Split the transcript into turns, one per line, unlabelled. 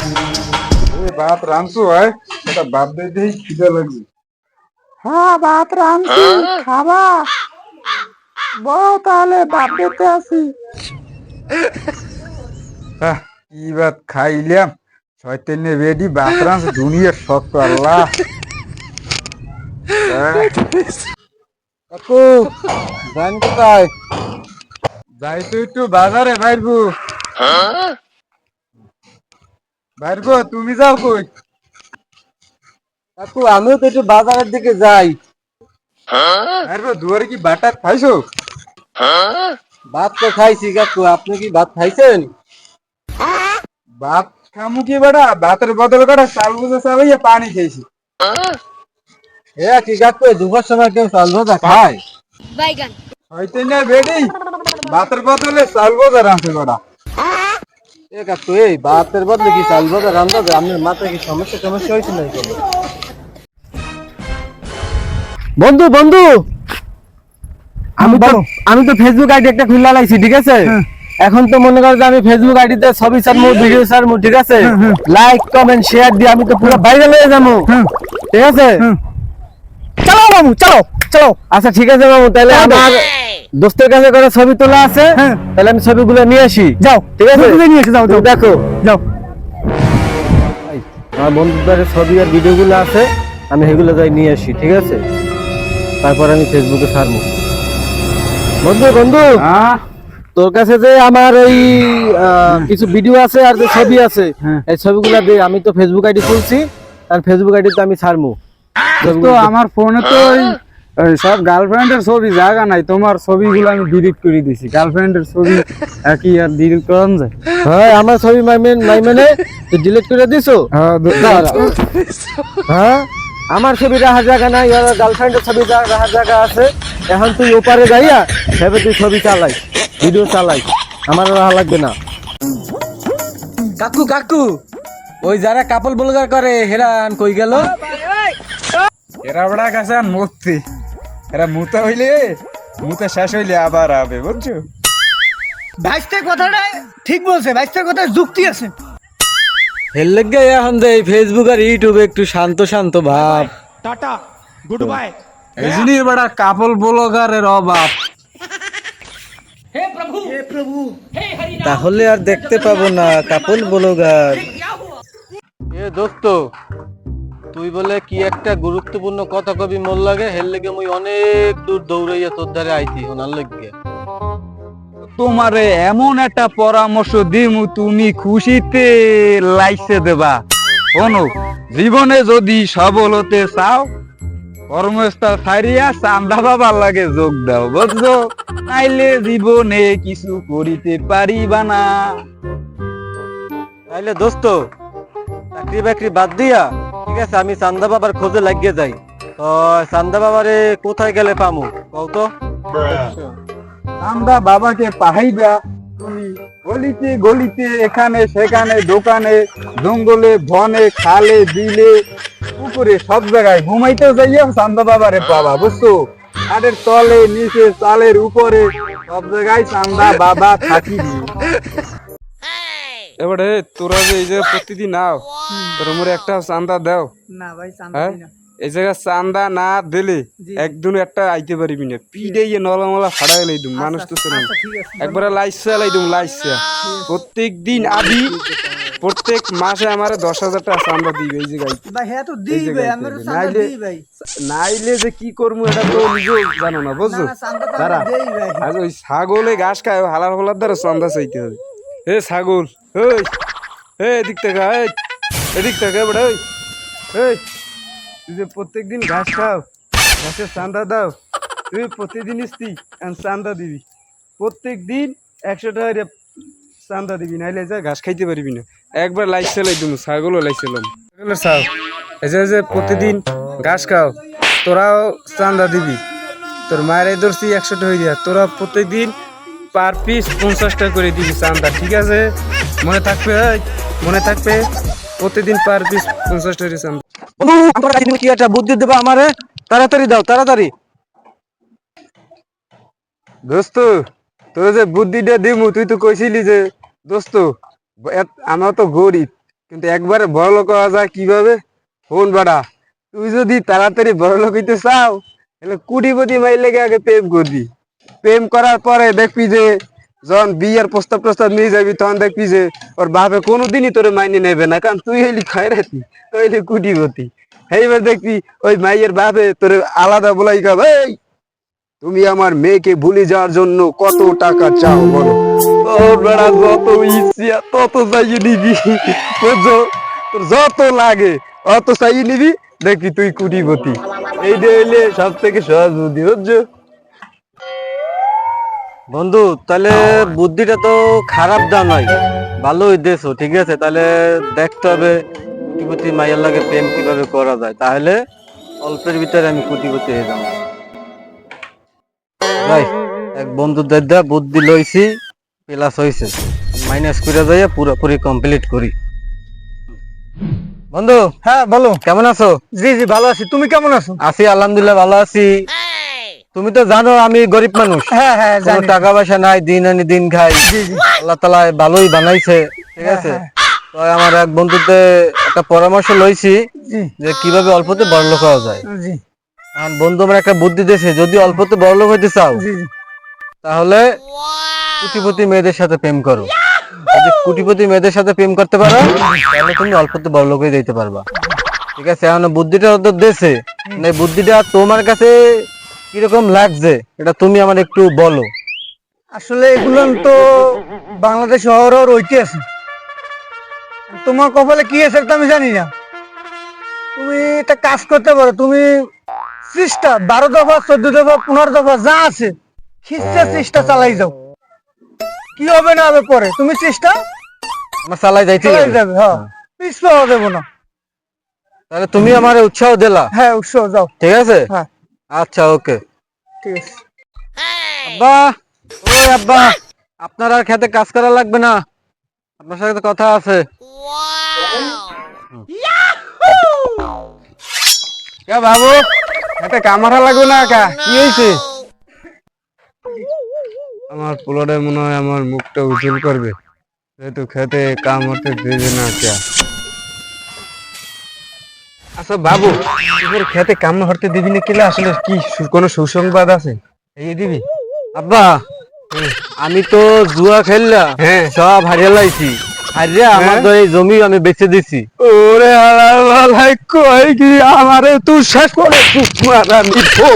এ ভাত রাঁধছো হয় এটা ভাত দিতেই খিদে লাগবে।
হ্যাঁ ভাত রাঁধছি, খাবা। বউ তাহলে, ভাত দিতে আসি।
কি ভাত খাইলাম? শয়তানে রেডি, ভাত রাঁধ দুনিয়ার শক্ত আল্লাহ।
কাকু যান কোথায়?
যাই তো একটু বাজারে, বাইরবো। বাইরবো তুমি যাও কই?
কাকু আমিও তো একটু বাজারের দিকে যাই।
বাইরবো দুয়ারে কি বাটার খাইছো?
ভাত তো খাইছি কাকু আপনি কি ভাত খাইছেন?
ভাত খামু কি বেটা? ভাতের বদল করে চাল বুঝে চালাইয়া পানি খেয়েছি।
এ কি কাকু দুপুর সময় কেউ চাল ভাজা খায়?
বাইগান।
শয়তানে রেডি ভাতের বদলে চাল বোঝা রাঁধছে বেটা।
কাকু এই ভাতের বদলে কি চাল ভাজা রান্না আপনার মাথায় কি সমস্যা সমস্যা হয়েছে নাকি? কোনো? বন্ধু বন্ধু! আমি তো আমি তো ফেসবুক আইডি একটা খুলে লাইছি ঠিক আছে? এখন তো মনে করো যে আমি ফেসবুক আইডিতে ছবি ছাড়মু ভিডিও ছাড়মু ঠিক আছে? লাইক কমেন্ট শেয়ার দিয়ে আমি তো পুরো ভাইরাল হয়ে যাব। ঠিক আছে? চলো মামু চলো চলো। আচ্ছা ঠিক আছে মামু তাহলে আমার দোস্তের কাছে করে ছবি তোলা আছে? তাহলে আমি ছবিগুলো নিয়ে আসি। যাও ঠিক আছে? নিয়ে এসে যাও দেখো। যাও। আমার বন্ধুদের ছবি আর ভিডিওগুলো আছে আমি সেগুলো যাই নিয়ে আসি ঠিক আছে? তারপর আমি ফেসবুকে ছাড়বো। বন্ধু বন্ধু।
হ্যাঁ
তোর কাছে যে আমার এই কিছু ভিডিও আছে আর যে ছবি আছে
হ্যাঁ।
এই ছবিগুলো দে আমি তো ফেসবুক আইডি খুলছি আর ফেসবুক আইডি তো আমি ছাড়বো।
তো আমার ফোনে তো ওই সব গার্লফ্রেন্ডের ছবি জায়গা নাই। তোমার ছবিগুলো আমি ডিলিট করে দিছি। গার্লফ্রেন্ডের ছবি কি আর ডিলিট করান যায়।
হ্যাঁ আমার ছবি মাইমেন মাইমেনে ডিলিট করে দিছো?
হ্যাঁ।
হ্যাঁ? আমার ছবি রাখার জায়গা নাই আর গার্লফ্রেন্ডের ছবি রাখার জায়গা আছে। এখন তুই ওপারে যাইয়া ভেবে তুই ছবি চালাই ভিডিও চালাই। আমার রাখা লাগবে না। কাকু কাকু ওই যারা কাপল বলগার করে হেরান কই গেল?
এরা বড়া কাছে আর মরতে। এরা মুতা হইলে মুতা শেষ হইলে আবার আবে বুঝছ?
ভাইস্তের কথাটা ঠিক বলছে ভাইস্তের কথা যুক্তি আছে।
হেল লেগে এখন দে ফেসবুক আর ইউটিউবে একটু শান্ত শান্ত ভাব।
টাটা গুড বাই
এই জন্যই বড়া কাপল ব্লগারের অভাব।
তাহলে আর দেখতে পাবো না কাপল ব্লগার। এ দোস্ত তুই বলে কি একটা গুরুত্বপূর্ণ কথা কবি মোর লাগে? হেল লেগে মুই অনেক দূর দৌড়াইয়া তোর ধারে আইতি ওনার লেগে।
তোমারে এমন একটা পরামর্শ দিমু তুমি খুশিতে লাইসে দেবা। শোনো জীবনে যদি সবল হতে চাও কর্মস্থল ছাড়িয়া চান্দা বাবার লাগে যোগ দাও বুঝছ? নাইলে জীবনে কিছু করিতে পারিবা না।
তাইলে দোস্ত চাকরি বাকরি বাদ দিয়া ঠিক আছে, আমি চান্দা বাবার খোঁজে লাগিয়ে যাই। তো চান্দা বাবারে কোথায় গেলে পামু? কও তো।
চান্দা বাবাকে পাহাইবা, তুমি গলিতে গলিতে, এখানে সেখানে, দোকানে, জঙ্গলে, বনে, খালে, বিলে, পুকুরে, সব জায়গায় ঘুমাইতে যাইয়া চান্দা বাবারে পাবা, বুঝছ? খাটের তলে, নিচে, চালের উপরে, সব জায়গায় চান্দা বাবা থাকিবি। এবারে তোরা যে এই যে প্রতিদিন নাও তোর মোরে একটা চান্দা দাও।
না ভাই
হ্যাঁ? এই জায়গা চান্দা না দিলে একদিন একটা আইতে পারিবি না। পিড়ে ইয়ে নলামলা ফাড়াই লাই দুম মানুষ তো শোনেন একবারে লাইসা লাই দুম লাইসা প্রত্যেক দিন আবি প্রত্যেক মাসে আমার দশ হাজার টাকা চান্দা দিবে এই জায়গায়।
হ্যাঁ। চান্দা
নাইলে-
দিই ভাই।
নাইলে যে কি করব এটা তো নিজেও জানো না বুঝছ?
না চান্দা তো
দাঁড়া।
আমরা দেই ভাই।
আজ ওই ছাগলে ঘাস খায় হালার ফালার দ্বারা চান্দা চাইতে হবে। এ ছাগল। ওই এদিক থেকে এদিক থেকে বড় ওই এই, তুই যে প্রত্যেকদিন ঘাস খাও, ঘাসের চান্দা দাও, তুই প্রতিদিন ইস্তি চান্দা দিবি। প্রত্যেক দিন একশো টাকা চান্দা দিবি, নাইলে যা ঘাস খাইতে পারবি না। একবার লাইট চালাই দিম ছাগলও লাইট চালাম ছাগলের চাও এই যে- প্রতিদিন ঘাস খাও, তোরাও চান্দা দিবি। তোর মায়ের ধরছি একশো টাকা দিয়া, তোরা প্রত্যেকদিন পার পিস পঞ্চাশ টাকা করে দিবি চান্দা ঠিক আছে? মনে থাকবে? মনে থাকবে প্রতিদিন পার পিস পঞ্চাশ টাকা করে চান্দা।
কি একটা বুদ্ধি দেবা আমারে? তাড়াতাড়ি দাও তাড়াতাড়ি।
দোস্ত তোর যে বুদ্ধিটা দিমু তুই তো কইছিলি যে দোস্ত আমরা তো গরিব কিন্তু একবারে বড় লোক হওয়া যায় কীভাবে? ফোন বাড়া তুই যদি তাড়াতাড়ি বড় লোক হইতে চাও তাহলে কুটিপতি মাইল আগে প্রেম করবি। প্রেম করার পরে দেখবি যে, যখন বিয়ের প্রস্তাব প্রস্তাব নিয়ে যাবি, তখন দেখবি যে, ওর বাপে কোনোদিনই তোরে মাইনে নেবে না। কারণ তুই হইলি খয়রাতি, তুই হইলি কুটিপতি এইবার দেখবি ওই মাইয়ের বাপে তোরে আলাদা বলাই খাবে এই, তুমি আমার মেয়েকে ভুলে যাওয়ার জন্য কত টাকা চাও বলো? যত ইচ্ছা, তত চাইয়ে নিবি। যত লাগে, অত চাইয়ে নিবি। দেখবি তুই কুটিপতি এইটা হইলে সব থেকে সহজ বুদ্ধি, বুঝছ?
বন্ধু তাহলে বুদ্ধিটা তো খারাপ দা নয়। ভালোই দেছো ঠিক আছে? তাহলে দেখতে হবে কুটিপতি মাইয়ার লাগে প্রেম কীভাবে করা যায়। তাহলে অল্পের ভিতরে আমি কুটিপতি হয়ে যাব। ভাই এক বন্ধু দাদা বুদ্ধি লইছি প্লাস হইছে। মাইনাস করে যাইয়া পুরোপুরি কমপ্লিট করি। বন্ধু
হ্যাঁ বলো।
কেমন আছো?
জি জি ভালো আছি। তুমি কেমন আছো?
আছি আলহামদুলিল্লাহ ভালো আছি। তুমি তো জানো আমি গরিব মানুষ।
হ্যাঁ হ্যাঁ জানি।
টাকা পয়সা নাই দিন আনি দিন খাই। আল্লাহ তালা ভালোই বানাইছে ঠিক
হ্যাঁ,
আছে? তো আমার এক বন্ধুতে একটা পরামর্শ লইছি যে কীভাবে অল্পতে বড়লোক হওয়া যায়। এখন বন্ধু আমার একটা বুদ্ধি দিয়েছে যদি অল্পতে বড়লোক হইতে চাও তাহলে কুটিপতি মেয়েদের সাথে প্রেম করো। যদি কুটিপতি মেয়েদের সাথে প্রেম করতে পারো তাহলে তুমি অল্পতে বড়লোক হয়ে যেতে পারবা। ঠিক আছে এখন বুদ্ধিটা ওদের দেশে বুদ্ধিটা তোমার কাছে কীরকম লাগছে? এটা তুমি আমার একটু বলো।
আসলে এগুলো তো বাংলাদেশ শহর আর ওইটি আছে তোমার কপালে কি আছে আমি জানি না। তুমি একটা কাজ করতে পারো। তুমি চেষ্টা বারো দফা চোদ্দ দফা পনেরো দফা যা আছে খিস্টা চেষ্টা চালাই যাও। কি হবে না হবে পরে? তুমি চেষ্টা
আমার চালাই যাইতে হবে।
যাবে হ্যাঁ। পিছ পাওয়া দেবো না।
তাহলে তুমি আমার উৎসাহ দিলা।
হ্যাঁ উৎসাহ যাও
ঠিক আছে?
হ্যাঁ।
আচ্ছা ওকে।
ঠিক আছে।
আব্বা! ওই আব্বা আপনার আর খেতে কাজ করা লাগবে না। আপনার সাথে কথা আছে।
কে বাবু এতে কামারা লাগবে না কা? কি হয়েছে? আমার পোলারে মনে হয় আমার মুখটা উজ্জ্বল করবে। যেহেতু খেতে কাম হতে দেবে না কে। আচ্ছা বাবু এবার খেতে কাম হতে দিবি না কেলে? আসলে কি কোনো সুসংবাদ আছে? এই দিবি?
আব্বা আমি তো জুয়া খেললা
হ্যাঁ।
সব হারিয়ে লাইছি। হারিয়ে আমার তো এই জমি আমি বেচে দিছি।
ওরে ভালাই কই কি আমারে তুই শেষ করে তুই মারা নিবো